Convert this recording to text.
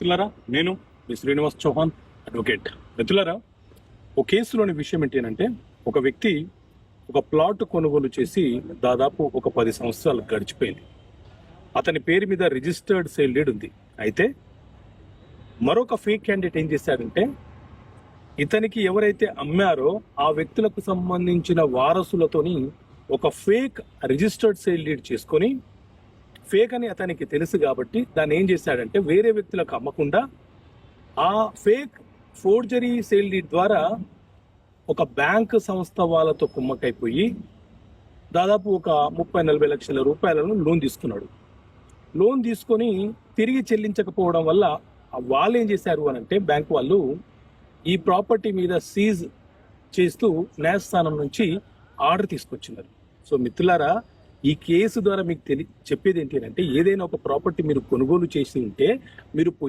మిత్రులారా నేను మీ శ్రీనివాస్ చౌహాన్ అడ్వకేట్ మిత్రులారా ఒక కేసులోని విషయం ఏంటంటే ఒక వ్యక్తి ఒక ప్లాట్ కొనుగోలు చేసి దాదాపు ఒక పది సంవత్సరాలు గడిచిపోయింది. అతని పేరు మీద రిజిస్టర్డ్ సేల్ డీడ్ ఉంది. అయితే మరొక ఫేక్ క్యాండిడేట్ ఏం చేశాడంటే ఇతనికి ఎవరైతే అమ్మారో ఆ వ్యక్తులకు సంబంధించిన వారసులతోని ఒక ఫేక్ రిజిస్టర్డ్ సేల్ డీడ్ చేసుకొని ఫేక్ అని అతనికి తెలుసు కాబట్టి దాన్ని ఏం చేశాడంటే వేరే వ్యక్తులకు అమ్మకుండా ఆ ఫేక్ ఫోర్జరీ సేల్ డీడ్ ద్వారా ఒక బ్యాంక్ సంస్థ వాళ్ళతో కుమ్మకైపోయి దాదాపు ఒక ముప్పై నలభై లక్షల రూపాయలను లోన్ తీసుకున్నాడు. లోన్ తీసుకొని తిరిగి చెల్లించకపోవడం వల్ల వాళ్ళు ఏం చేశారు అని అంటే బ్యాంక్ వాళ్ళు ఈ ప్రాపర్టీ మీద సీజ్ చేస్తూ న్యాయస్థానం నుంచి ఆర్డర్ తీసుకొచ్చినారు. సో మిత్రులారా ఈ కేసు ద్వారా మీకు తెలి చెప్పేది ఏంటి అంటే ఏదైనా ఒక ప్రాపర్టీ మీరు కొనుగోలు చేసి ఉంటే మీరు